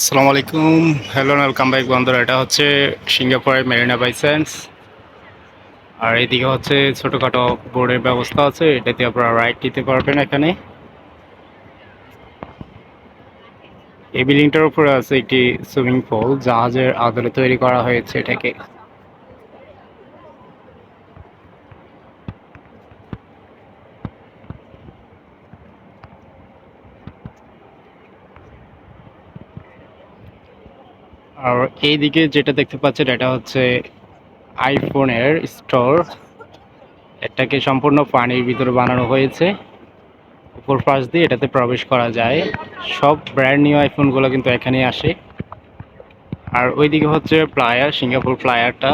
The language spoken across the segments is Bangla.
আসসালামু আলাইকুম। হ্যালো ওয়েলকাম ব্যাক বন্ধুরা। এটা হচ্ছে সিঙ্গাপুরের মেরিনা বাইসেন্স আর এদিকে হচ্ছে ছোটোখাটো বোর্ডের ব্যবস্থা আছে। এটাতে আপনারা রাইড দিতে পারবেন এখানে। এই বিল্ডিংটার উপরে আছে একটি সুইমিং পুল জাহাজের আদলে তৈরি করা হয়েছে এটাকে। আর এইদিকে যেটা দেখতে পাচ্ছেন, এটা হচ্ছে আইফোনের স্টোর এটাকে সম্পূর্ণ পানির ভিতরে বানানো হয়েছে। উপর পাশ দিয়ে এটাতে প্রবেশ করা যায়। সব ব্র্যান্ড নিউ আইফোনগুলো কিন্তু এখানেই আসে। আর ওইদিকে হচ্ছে প্লায়ার সিঙ্গাপুর প্লায়ারটা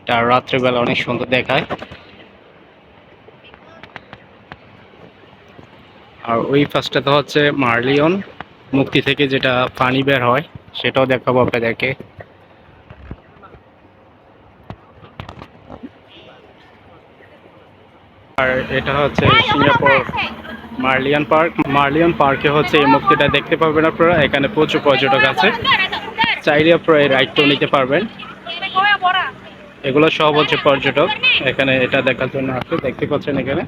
এটা রাত্রেবেলা অনেক সুন্দর দেখায়। আর ওই ফার্স্টটা তো হচ্ছে মার্লিয়ন মুক্তি থেকে যেটা পানি বের হয়। সেটাও দেখাবো আপনাদেরকে। আর এটা হচ্ছে সিঙ্গাপুর মার্লিয়ান পার্ক। মার্লিয়ান পার্কে হচ্ছে এই মুক্তিটা দেখতে পাবেন আপনারা। এখানে প্রচুর পর্যটক আছে। চাইলে আপনারা এই রাইডটাও নিতে পারবেন। এগুলো সব হচ্ছে পর্যটক। এখানে এটা দেখার জন্য আসে দেখতে পাচ্ছেন এখানে।